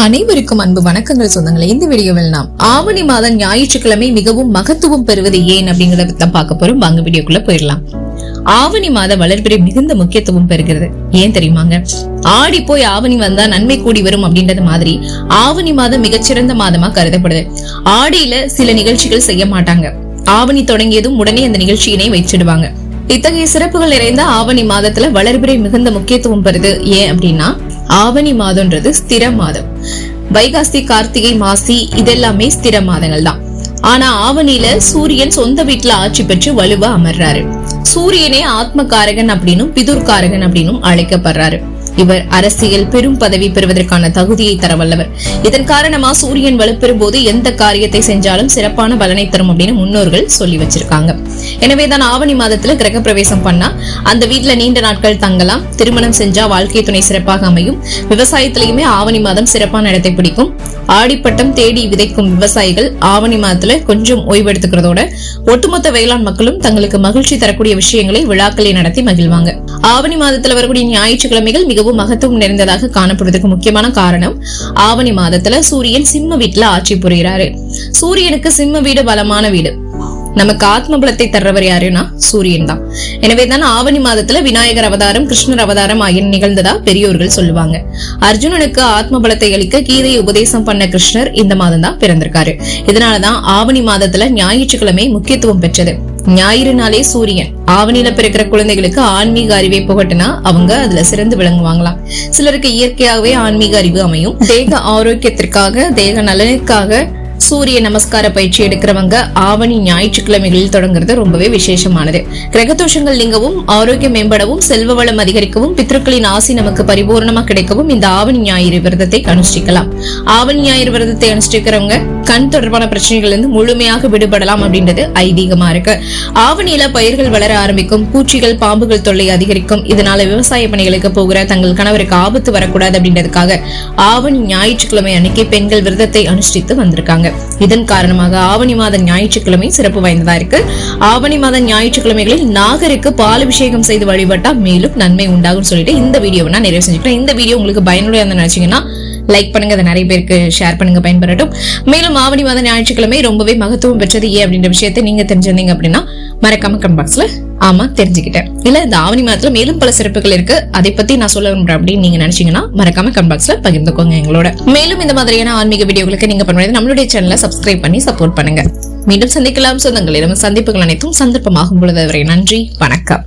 அனைவருக்கும் அன்பு வணக்கங்கள் சொந்தங்களே. இந்த வீடியோவில் நாம் ஆவணி மாதம் ஞாயிற்றுக்கிழமை மிகவும் மகத்துவம் பெறுவது ஏன் அப்படிங்கறத தான் பார்க்க போறோம். வாங்க வீடியோக்குள்ள போயிடலாம். ஆவணி மாத வளர்பிறை மிகுந்த முக்கியத்துவம் பெறுகிறது. ஏன் தெரியுமாங்க? ஆடி போய் ஆவணி வந்தா நன்மை கூடி வரும் அப்படின்றது மாதிரி ஆவணி மாதம் மிகச்சிறந்த மாதமா கருதப்படுது. ஆடியில சில நிகழ்ச்சிகள் செய்ய மாட்டாங்க. ஆவணி தொடங்கியதும் உடனே அந்த நிகழ்ச்சியினை வச்சிடுவாங்க. இத்தகைய சிறப்புகள் நிறைந்த ஆவணி மாதத்துல வளர்பிறை மிகுந்த முக்கியத்துவம் பெறுது ஏன் அப்படின்னா ஆவணி மாதம்ன்றது ஸ்திர மாதம். வைகாசி கார்த்திகை மாசி இதெல்லாமே ஸ்திர மாதங்கள் தான் ஆனா ஆவணியில சூரியன் சொந்த வீட்டுல ஆட்சி பெற்று வலுவா அமர்றாரு. சூரியனே ஆத்மகாரகன் அப்படின்னும் பிதுர்காரகன் அப்படின்னும் அழைக்கப்படுறாரு. இவர் அரசியல் பெரும் பதவி பெறுவதற்கான தகுதியை தர வல்லவர் இதன் காரணமா சூரியன் வலுப்பெறும் போது எந்த காரியத்தை செஞ்சாலும் சிறப்பான பலனை தரும் அப்படின்னு முன்னோர்கள் சொல்லி வச்சிருக்காங்க. எனவேதான் ஆவணி மாதத்துல கிரக பிரவேசம் பண்ணா அந்த வீட்டுல நீண்ட நாட்கள் தங்கலாம் திருமணம் செஞ்சா வாழ்க்கை துணை சிறப்பாக அமையும் விவசாயத்திலயுமே ஆவணி மாதம் சிறப்பான இடத்தை பிடிக்கும். ஆடிப்பட்டம் தேடி விதைக்கும் விவசாயிகள் ஆவணி மாதத்துல கொஞ்சம் ஓய்வெடுத்துக்கிறதோட ஒட்டுமொத்த வேளாண் மக்களும் தங்களுக்கு மகிழ்ச்சி தரக்கூடிய விஷயங்களை விழாக்களை நடத்தி மகிழ்வாங்க. ஆவணி மாதத்துல வரக்கூடிய ஞாயிற்றுக்கிழமைகள் மிக மிகவும் மகத்துவம் நிறைந்ததாக காணப்படுவதற்கு முக்கியமான காரணம் ஆவணி மாதத்துல சூரியன் சிம்ம வீட்டுல ஆட்சி புரிகிறாரு. சூரியனுக்கு சிம்ம வீடு பலமான வீடு. நமக்கு ஆத்ம பலத்தை தர்றவர் யாருன்னா சூரியன் தான். எனவேதான் ஆவணி மாதத்துல விநாயகர் அவதாரம் கிருஷ்ணர் அவதாரம் ஆகிய நிகழ்ந்ததா பெரியோர்கள் சொல்லுவாங்க. அர்ஜுனனுக்கு ஆத்ம பலத்தை அளிக்க கீதையை உபதேசம் பண்ண கிருஷ்ணர் இந்த மாதம் தான் பிறந்திருக்காரு. இதனாலதான் ஆவணி மாதத்துல ஞாயிற்றுக்கிழமை முக்கியத்துவம் பெற்றது. ஞாயிறு நாளே சூரியன். ஆவணியில பிறக்கிற குழந்தைகளுக்கு ஆன்மீக அறிவை புகட்டினா அவங்க அதுல சிறந்து விளங்குவாங்களாம். சிலருக்கு இயற்கையாகவே ஆன்மீக அறிவு அமையும். தேக ஆரோக்கியத்திற்காக தேக நலனுக்காக சூரிய நமஸ்கார பயிற்சி எடுக்கிறவங்க ஆவணி ஞாயிற்றுக்கிழமைகளில் தொடங்குறது ரொம்பவே விசேஷமானது. கிரகதோஷங்கள் நீங்கவும் ஆரோக்கியம் மேம்படவும் செல்வ வளம் அதிகரிக்கவும் பித்ருக்களின் ஆசி நமக்கு பரிபூர்ணமா கிடைக்கவும் இந்த ஆவணி ஞாயிறு விரதத்தை அனுஷ்டிக்கலாம். ஆவணி ஞாயிறு விரதத்தை அனுஷ்டிக்கிறவங்க கண் தொடர்பான பிரச்சனைகள் இருந்து முழுமையாக விடுபடலாம் அப்படின்றது ஐதீகமா இருக்கு. ஆவணியில பயிர்கள் வளர ஆரம்பிக்கும் பூச்சிகள் பாம்புகள் தொல்லை அதிகரிக்கும். இதனால விவசாய பணிகளுக்கு போகிற தங்கள் கணவருக்கு ஆபத்து வரக்கூடாது அப்படின்றதுக்காக ஆவணி ஞாயிற்றுக்கிழமை அன்னைக்கு பெண்கள் விரதத்தை அனுஷ்டித்து வந்திருக்காங்க. இதன் காரணமாக ஆவணி மாத ஞாயிற்றுக்கிழமை சிறப்பு வாய்ந்ததா இருக்கு. ஆவணி மாத ஞாயிற்றுக்கிழமைகளில் நாகருக்கு பால் அபிஷேகம் செய்து வழிபட்டா மேலும் நன்மை உண்டாகும் சொல்லிட்டு இந்த வீடியோவை நான் நிறைவு செஞ்சுக்கிறேன். இந்த வீடியோ உங்களுக்கு பயனுடைய நினைச்சீங்கன்னா லைக் பண்ணுங்க அதை நிறைய பேருக்கு ஷேர் பண்ணுங்க பயன்பெறட்டும். மேலும் ஆவணி மாத ஞாயிற்றுக்கிழமை ரொம்பவே மகத்துவம் பெற்றது ஏன் அப்படின்ற விஷயத்தை நீங்க தெரிஞ்சிருந்தீங்க அப்படின்னா மறக்காம கமெண்ட் பாக்ஸ்ல ஆமா தெரிஞ்சுக்கிட்டேன். இல்ல இந்த ஆவணி மாதத்துல மேலும் பல சிறப்புகள் இருக்கு. அதை பத்தி நான் சொல்ல விரும்புறேன் அப்படின்னு நீங்க நினைச்சீங்கன்னா மறக்காம கமெண்ட் பாக்ஸ்ல பகிர்ந்துக்கோங்க எங்களோட. மேலும் இந்த மாதிரியான ஆன்மீக வீடியோகளுக்கு நீங்க பண்ணுறது நம்மளுடைய சேனலை சப்ஸ்கிரைப் பண்ணி சப்போர்ட் பண்ணுங்க. மீண்டும் சந்திக்கலாம். சொந்தங்களிடம் சந்திப்புகள் அனைத்தும் சந்தர்ப்பமாகும் பொழுது வரை நன்றி வணக்கம்.